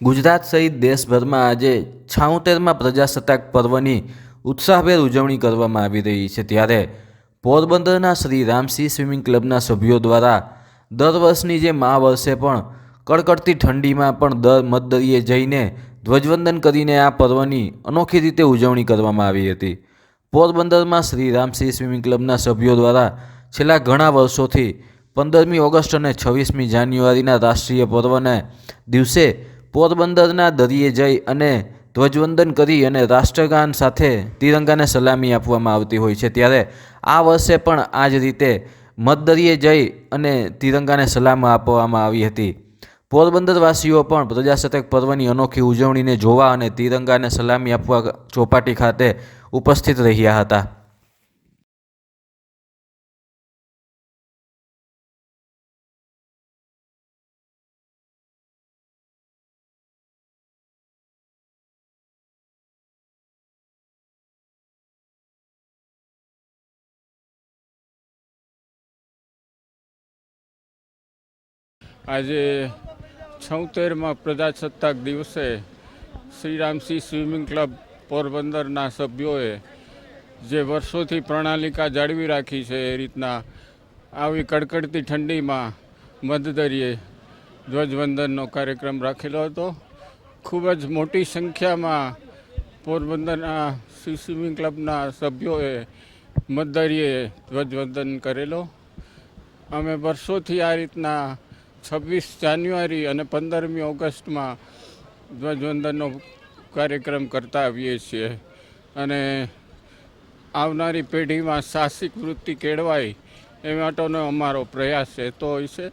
ગુજરાત સહિત દેશભરમાં આજે છાઉતેરમાં પ્રજાસત્તાક પર્વની ઉત્સાહભેર ઉજવણી કરવામાં આવી રહી છે. ત્યારે પોરબંદરના શ્રી રામસિંહ સ્વિમિંગ ક્લબના સભ્યો દ્વારા દર વર્ષની જે મા વર્ષે પણ કડકડતી ઠંડીમાં પણ દર મતદરીએ જઈને ધ્વજવંદન કરીને આ પર્વની અનોખી રીતે ઉજવણી કરવામાં આવી હતી. પોરબંદરમાં શ્રી રામસિંહ સ્વિમિંગ ક્લબના સભ્યો દ્વારા છેલ્લા ઘણા વર્ષોથી પંદરમી ઓગસ્ટ અને છવ્વીસમી જાન્યુઆરીના રાષ્ટ્રીય પર્વને દિવસે પોરબંદરના દરિયે જઈ અને ધ્વજવંદન કરી અને રાષ્ટ્રગાન સાથે તિરંગાને સલામી આપવામાં આવતી હોય છે. ત્યારે આ વર્ષે પણ આ જ રીતે મતદરિયે જઈ અને તિરંગાને સલામ આપવામાં આવી હતી. પોરબંદરવાસીઓ પણ પ્રજાસત્તાક પર્વની અનોખી ઉજવણીને જોવા અને તિરંગાને સલામી આપવા ચોપાટી ખાતે ઉપસ્થિત રહ્યા હતા. આજે છોતેરમાં પ્રજાસત્તાક દિવસે શ્રીરામસિંહ સ્વિમિંગ ક્લબ પોરબંદરના સભ્યોએ જે વર્ષોથી પ્રણાલિકા જાળવી રાખી છે એ રીતના આવી કડકડતી ઠંડીમાં મધદરિયે ધ્વજવંદનનો કાર્યક્રમ રાખેલો હતો. ખૂબ જ મોટી સંખ્યામાં પોરબંદરના શ્રી સ્વિમિંગ ક્લબના સભ્યોએ મધદરિયે ધ્વજવંદન કરેલો. અમે વર્ષોથી આ રીતના છવ્વીસ જાન્યુઆરી અને પંદરમી ઓગસ્ટમાં ધ્વજવંદનનો કાર્યક્રમ કરતા આવીએ છીએ. અને આવનારી પેઢીમાં સાહસિક વૃત્તિ કેળવાય એ માટેનો અમારો પ્રયાસ રહેતો હોય છે